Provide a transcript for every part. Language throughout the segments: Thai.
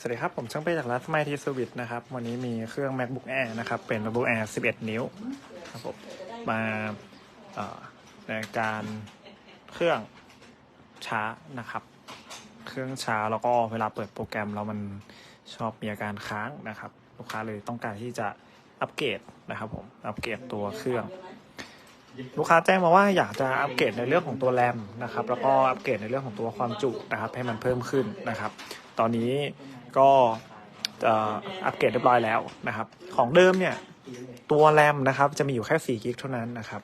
สวัสดีครับ ผมช่างเป้จากร้านสมัยทีสวิตนะครับ วันนี้มีเครื่อง macbook air นะครับ เป็น macbook air 11 นิ้วครับผมมาในการเครื่องช้านะครับ เครื่องช้าแล้วก็เวลาเปิดโปรแกรมแล้วมันชอบมีอาการค้างนะครับ ลูกค้าเลยต้องการที่จะอัปเกรดนะครับผมอัปเกรดตัวเครื่อง ลูกค้าแจ้งมาว่าอยากจะอัปเกรดในเรื่องของตัวแรมนะครับ แล้วก็อัปเกรดในเรื่องของตัวความจุนะครับ ให้มันเพิ่มขึ้นนะครับ ตอนนี้ ก็อัปเกรดเรียบร้อยแล้วนะครับ ของเดิมเนี่ยตัวแรมนะครับจะมีอยู่แค่4กิกเท่านั้นนะครับ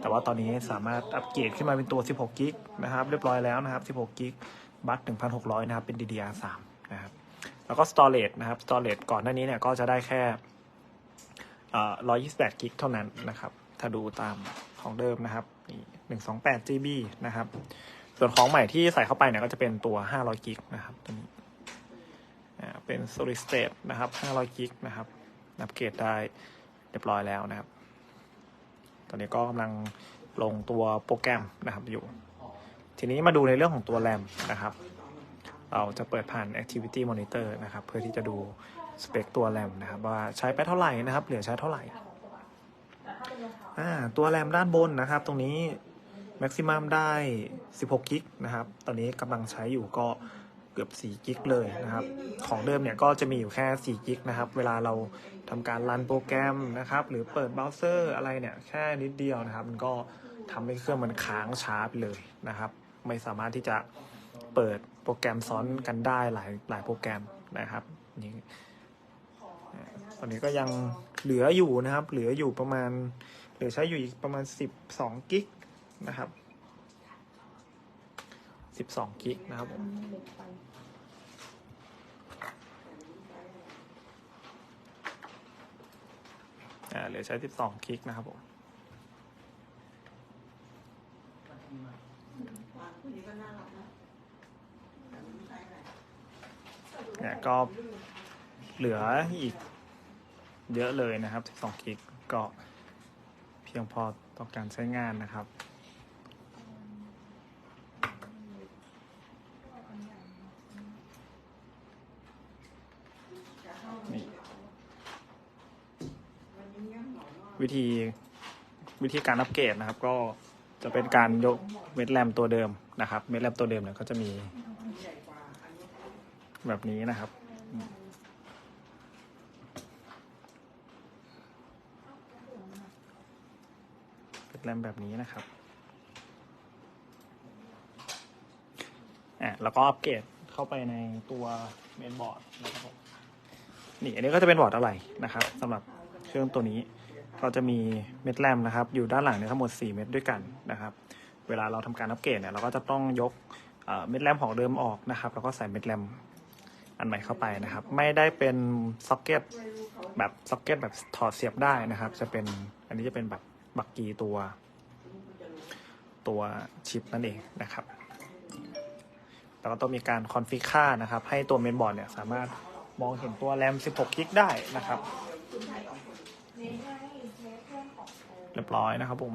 แต่ว่าตอนนี้สามารถอัปเกรดขึ้นมาเป็นตัว16กิกนะครับเรียบร้อยแล้วนะครับ16กิกบัต1,600นะครับเป็น DDR3 นะครับแล้วก็ storage นะครับ storage ก่อนหน้านี้เนี่ยก็จะได้แค่128กิกเท่านั้นนะครับ ถ้าดูตามของเดิมนะครับนี่128 GB นะครับ ส่วนของใหม่ที่ใส่เข้าไปเนี่ยก็จะเป็นตัว500กิกนะครับตัวนี้ เป็น solid state นะครับ500กิกนะครับอัปเกรดได้เรียบร้อยแล้วนะครับ ตอนนี้ก็กำลังลงตัวโปรแกรมนะครับอยู่ ทีนี้มาดูในเรื่องของตัวแรมนะครับ เราจะเปิดผ่าน activity monitor นะครับ เพื่อที่จะดูสเปคตัวแรมนะครับ ว่าใช้ไปเท่าไหร่นะครับ เหลือใช้เท่าไหร่อ่าตัวแรมด้านบนนะครับ ตรงนี้ maximum ได้ 16 กิกนะครับ ตอนนี้กำลังใช้อยู่ก็ กือบ4กิกเลยนะครับ ของเดิมเนี่ยก็จะมีอยู่แค่4กิกนะครับ เวลาเราทำการรันโปรแกรมนะครับ หรือเปิดเบราว์เซอร์อะไรเนี่ยแค่นิดเดียวนะครับ มันก็ทำให้เครื่องมันค้างช้าไปเลยนะครับ ไม่สามารถที่จะเปิดโปรแกรมซ้อนกันได้หลายหลายโปรแกรมนะครับนี่ตอนนี้ก็ยังเหลืออยู่นะครับ เหลืออยู่ประมาณ เหลือใช้อยู่อีกประมาณ 12กิกนะครับ 12กิกนะครับผม อ่าเหลือใช้ 12กิกนะครับผมเนี่ยก็เหลืออีกเยอะเลยนะครับ 12กิกก็เพียงพอต่อการใช้งานนะครับ วิธีวิธีการอัปเกรดนะครับ ก็จะเป็นการยกเม็ดแรมตัวเดิมนะครับ เม็ดแรมตัวเดิมเนี่ยก็จะมีแบบนี้นะครับอืมเป็นแรมแบบนี้นะครับอะแล้วก็อัปเกรดเข้าไปในตัวเมนบอร์ดนะครับนี่อันนี้ก็จะเป็นบอร์ดอะไรนะครับสำหรับเครื่องตัวนี้ ก็จะมีเม็ดแรมนะครับ อยู่ด้านหลังเนี่ยทั้งหมด 4 เม็ดด้วยกันนะครับ เวลาเราทำการอัปเกรดเนี่ยเราก็จะต้องยกเอ่อเม็ดแรมของเดิมออกนะครับ แล้วก็ใส่เม็ดแรมอันใหม่เข้าไปนะครับ ไม่ได้เป็นซ็อกเก็ตแบบซ็อกเก็ตแบบถอดเสียบได้นะครับ จะเป็นอันนี้จะเป็นแบบบักกีตัว ตัวชิปนั่นเองนะครับแล้วก็ต้องมีการคอนฟิกค่านะครับ ให้ตัวเมนบอร์ดเนี่ยสามารถมองเห็นตัวแรม 16 กิกได้นะครับ เรียบร้อยนะครับผม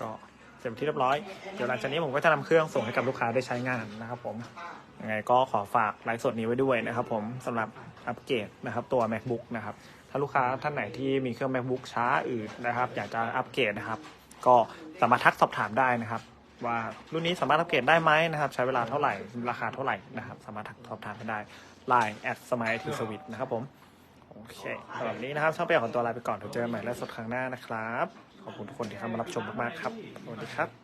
ก็เสร็จเป็นที่เรียบร้อย เดี๋ยวหลังจากนี้ผมก็จะนำเครื่องส่งให้กับลูกค้าได้ใช้งานนะครับผมยังไงก็ขอฝากไลฟ์สดนี้ไว้ด้วยนะครับผมสำหรับอัปเกรดนะครับตัว macbook นะครับ ถ้าลูกค้าท่านไหนที่มีเครื่อง macbook ช้าอื่นนะครับ อยากจะอัปเกรดนะครับ ก็สามารถทักสอบถามได้นะครับ ว่ารุ่นนี้สามารถอัปเกรดได้ไหมนะครับ ใช้เวลาเท่าไหร่ราคาเท่าไหร่นะครับ สามารถทักสอบถามกันได้ Line แอดสมัยทีสวิตนะครับผม โอเคสำหรับนี้นะครับ ช่างเปียขอตัวลาไปก่อนเดี๋ยวเจอกันใหม่และสดครั้งหน้านะครับ ขอบคุณทุกคนที่เข้ามารับชมมากๆครับสวัสดีครับ